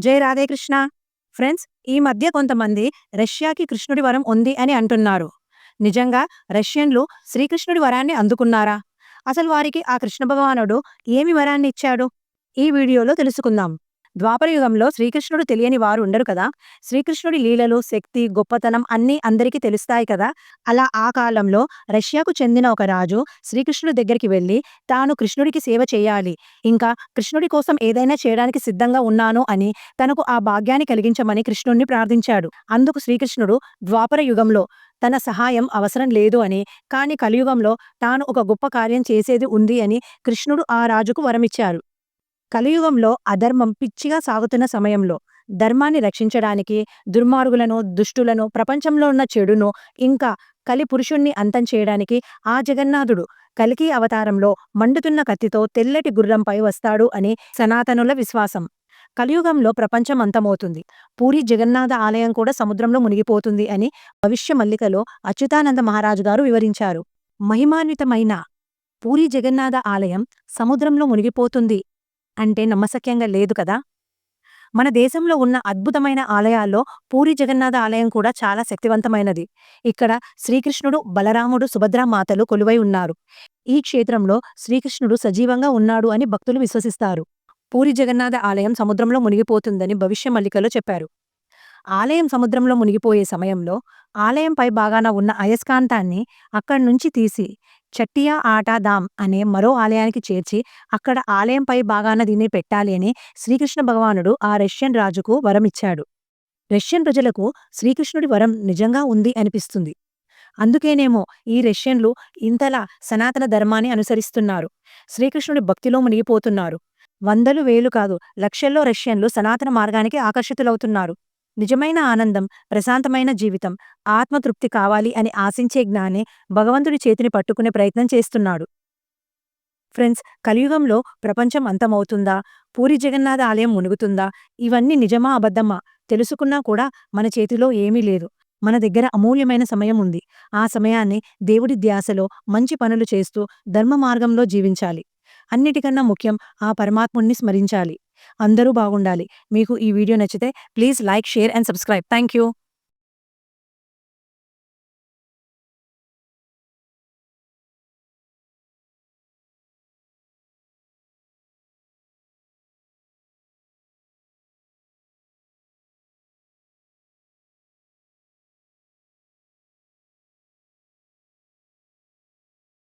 జై రాధేకృష్ణ ఫ్రెండ్స్ ఈ మధ్య కొంతమంది రష్యాకి కృష్ణుడి వరం ఉంది అని అంటున్నారు. నిజంగా రష్యన్లు శ్రీకృష్ణుడి వరాన్ని అందుకున్నారా? అసలు వారికి ఆ కృష్ణ భగవానుడు ఏమి వరాన్ని ఇచ్చాడు? ఈ వీడియోలో తెలుసుకుందాం. ద్వాపరయుగంలో శ్రీకృష్ణుడు తెలియని వారు ఉండరు కదా. శ్రీకృష్ణుడి లీలలు శక్తి గొప్పతనం అన్నీ అందరికీ తెలుస్తాయి కదా. అలా ఆ కాలంలో రష్యాకు చెందిన ఒక రాజు శ్రీకృష్ణుడి దగ్గరికి వెళ్ళి తాను కృష్ణుడికి సేవ చేయాలి. ఇంకా కృష్ణుడి కోసం ఏదైనా చేయడానికి సిద్ధంగా ఉన్నాను అని తనకు ఆ భాగ్యాన్ని కలిగించమని కృష్ణుణ్ణి ప్రార్థించాడు. అందుకు శ్రీకృష్ణుడు ద్వాపర యుగంలో తన సహాయం అవసరం లేదు అని కాని కలియుగంలో తాను ఒక గొప్ప కార్యం చేసేది ఉంది అని కృష్ణుడు ఆ రాజుకు వరమిచ్చారు. కలియుగంలో అధర్మం పిచ్చిగా సాగుతున్న సమయంలో ధర్మాన్ని రక్షించడానికి దుర్మార్గులను దుష్టులను ప్రపంచంలో ఉన్న చెడును ఇంకా కలి పురుషుణ్ణి అంతం చేయడానికి ఆ జగన్నాథుడు కలికి అవతారంలో మండుతున్న కత్తితో తెల్లటి గుర్రంపై వస్తాడు అని సనాతనుల విశ్వాసం. కలియుగంలో ప్రపంచం అంతమవుతుంది. పూరి జగన్నాథ ఆలయం కూడా సముద్రంలో మునిగిపోతుంది అని భవిష్య మల్లికలో అచ్యుతానంద మహారాజు గారు వివరించారు. మహిమాన్వితమైన పూరి జగన్నాథ ఆలయం సముద్రంలో మునిగిపోతుంది. అంటే నమ్మశక్యంగా లేదు కదా. మన దేశంలో ఉన్న అద్భుతమైన ఆలయాల్లో పూరి జగన్నాథ ఆలయం కూడా చాలా శక్తివంతమైనది. ఇక్కడ శ్రీకృష్ణుడు బలరాముడు సుభద్రామాతలు కొలువై ఉన్నారు. ఈ క్షేత్రంలో శ్రీకృష్ణుడు సజీవంగా ఉన్నాడు అని భక్తులు విశ్వసిస్తారు. పూరి జగన్నాథ ఆలయం సముద్రంలో మునిగిపోతుందని భవిష్య మల్లికలో చెప్పారు. ఆలయం సముద్రంలో మునిగిపోయే సమయంలో ఆలయం పై భాగాన ఉన్న అయస్కాంతాన్ని అక్కడి నుంచి తీసి చట్టియా ఆటాధామ్ అనే మరో ఆలయానికి చేర్చి అక్కడ ఆలయంపై భాగాన దీన్ని పెట్టాలి అని శ్రీకృష్ణ భగవానుడు ఆ రష్యన్ రాజుకు వరమిచ్చాడు. రష్యన్ ప్రజలకు శ్రీకృష్ణుడి వరం నిజంగా ఉంది అనిపిస్తుంది. అందుకేనేమో ఈ రష్యన్లు ఇంతలా సనాతన ధర్మాన్ని అనుసరిస్తున్నారు. శ్రీకృష్ణుడి భక్తిలో మునిగిపోతున్నారు. వందలు వేలు కాదు లక్షల్లో రష్యన్లు సనాతన మార్గానికి ఆకర్షితులవుతున్నారు. నిజమైన ఆనందం ప్రశాంతమైన జీవితం ఆత్మతృప్తి కావాలి అని ఆశించే జ్ఞానే భగవంతుడి చేతిని పట్టుకునే ప్రయత్నం చేస్తున్నాడు. ఫ్రెండ్స్ కలియుగంలో ప్రపంచం అంతమవుతుందా? పూరి జగన్నాథ ఆలయం మునుగుతుందా? ఇవన్నీ నిజమా అబద్ధమా? తెలుసుకున్నా కూడా మన చేతిలో ఏమీ లేదు. మన దగ్గర అమూల్యమైన సమయం ఉంది. ఆ సమయాన్ని దేవుడి ధ్యాసలో మంచి పనులు చేస్తూ ధర్మ మార్గంలో జీవించాలి. అన్నిటికన్నా ముఖ్యం ఆ పరమాత్ముణ్ణి స్మరించాలి. అందరూ బాగుండాలి. మీకు ఈ వీడియో నచ్చితే please like share and subscribe. Thank you